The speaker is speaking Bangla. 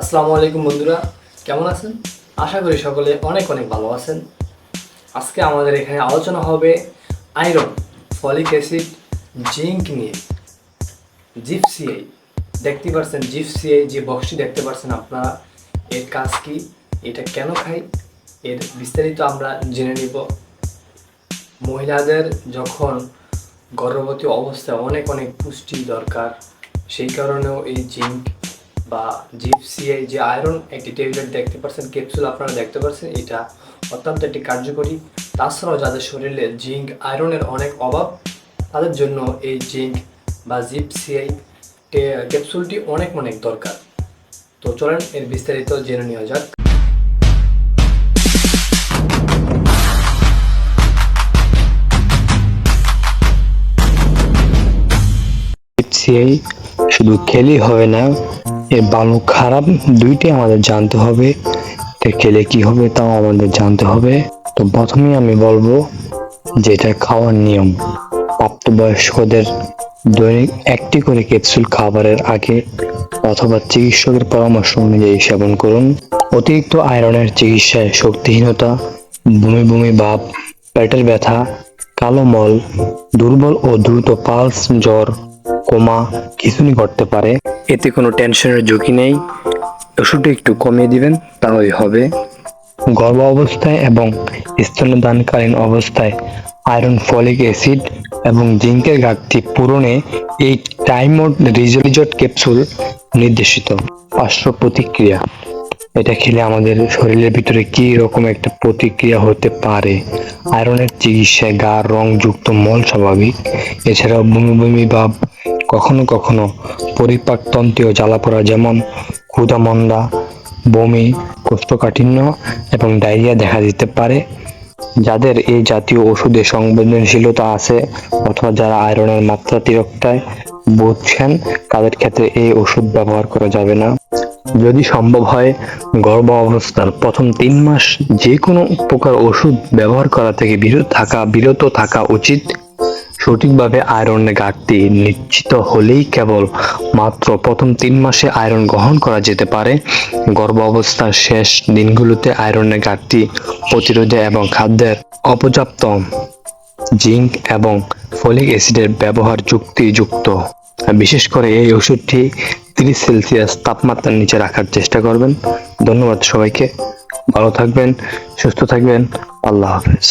আসসালামু আলাইকুম বন্ধুরা, কেমন আছেন? আশা করি সকলে অনেক অনেক ভালো আছেন। আজকে আমাদের এখানে আলোচনা হবে আয়রন, ফলিক অ্যাসিড, জিঙ্ক নিয়ে। জিপসিআই দেখতে পাচ্ছেন জিপসিআই যে বক্সটি দেখতে পাচ্ছেন আপনারা, এর কাজ কি? এটা কেন খাই? এর বিস্তারিত আমরা জেনে নিব। মহিলাদের যখন গর্ভবতী অবস্থায় অনেক অনেক পুষ্টি দরকার, সেই কারণেও এই জিঙ্ক বা জিপসিআই যে আয়রন একটি ট্যাবলেট দেখতে পাচ্ছেন ক্যাপসুল আপনারা দেখতে পাচ্ছেন এটা অত্যন্ত একটি কার্যকরী। তাছাড়াও যাদের শরীরে জিঙ্ক আয়রনের অনেক অভাব, তাদের জন্য এই জিঙ্ক বা জিপসিআই ক্যাপসুলটি অনেক অনেক দরকার। তো চলেন, এর বিস্তারিত জেনে নেওয়া যাক। সিআই শুধু খেলেই হবে না এর ভালো খারাপ, দুইটাই আমাদের জানতে হবে। এটা খেলে কি হবে, তাও আমাদের জানতে হবে। তো প্রথমেই আমি বলব যে এটা খাওয়ার নিয়ম। প্রাপ্তবয়স্কদের দৈনিক একটি করে ক্যাপসুল খাবারের আগে অথবা চিকিৎসকের পরামর্শ অনুযায়ী সেবন করুন। অতিরিক্ত আয়রনের চিকিৎসায় শক্তিহীনতা, বমি বমি ভাব, পেটের ব্যথা, কালো মল, দুর্বল ও দ্রুত পালস, জ্বর কোমা কিছুই করতে পারে। এতে কোনো টেনশনের ঝুঁকি নেই। ওষুধটা একটু কমিয়ে দিবেন, তাহলেই হবে। গর্ভ অবস্থায় এবং স্তন্যদানকালীন অবস্থায় আয়রন ফলিক অ্যাসিড এবং জিঙ্কের ঘাটতি পূরণে এই টাইমোড রিজলিজট ক্যাপসুল নির্দেশিত। পার্শ্ব প্রতিক্রিয়া। এটা খেলে আমাদের শরীরের ভিতরে কি রকম একটা প্রতিক্রিয়া হতে পারে? আয়রনের চিকিৎসায় গা, রং যুক্ত, মল স্বাভাবিক। এছাড়াও বমি বমি ভাব কখনো কখনো পরিপাকতন্ত্রীয় জ্বালাপোড়া যেমন ক্ষুধামন্দা, বমি, কোষ্ঠকাঠিন্য এবং ডায়রিয়া দেখা দিতে পারে। যাদের এই জাতীয় ওষুধে সংবেদনশীলতা আছে অথবা যারা আয়রনের মাত্রা তিরক্তায় বুঝছেন তাদের ক্ষেত্রে এই ওষুধ ব্যবহার করা যাবে না। যদি সম্ভব হয় গর্ভ অবস্থার প্রথম তিন মাস যে কোনো প্রকার ওষুধ ব্যবহার করা থেকে বিরত থাকা বিরত থাকা উচিত। সঠিকভাবে আয়রনের ঘাটতি নিশ্চিত হলেই কেবল মাত্র প্রথম তিন মাসে আয়রন গ্রহণ করা যেতে পারে। গর্ভ অবস্থার শেষ দিনগুলোতে আয়রনের ঘাটতি প্রতিরোধে এবং খাদ্যের অপর্যাপ্ত জিঙ্ক এবং ফলিক অ্যাসিডের ব্যবহার যুক্তিযুক্ত। বিশেষ করে এই ওষুধটি তিরিশ সেলসিয়াস তাপমাত্রার নিচে রাখার চেষ্টা করবেন। ধন্যবাদ সবাইকে। ভালো থাকবেন, সুস্থ থাকবেন। আল্লাহ হাফেজ।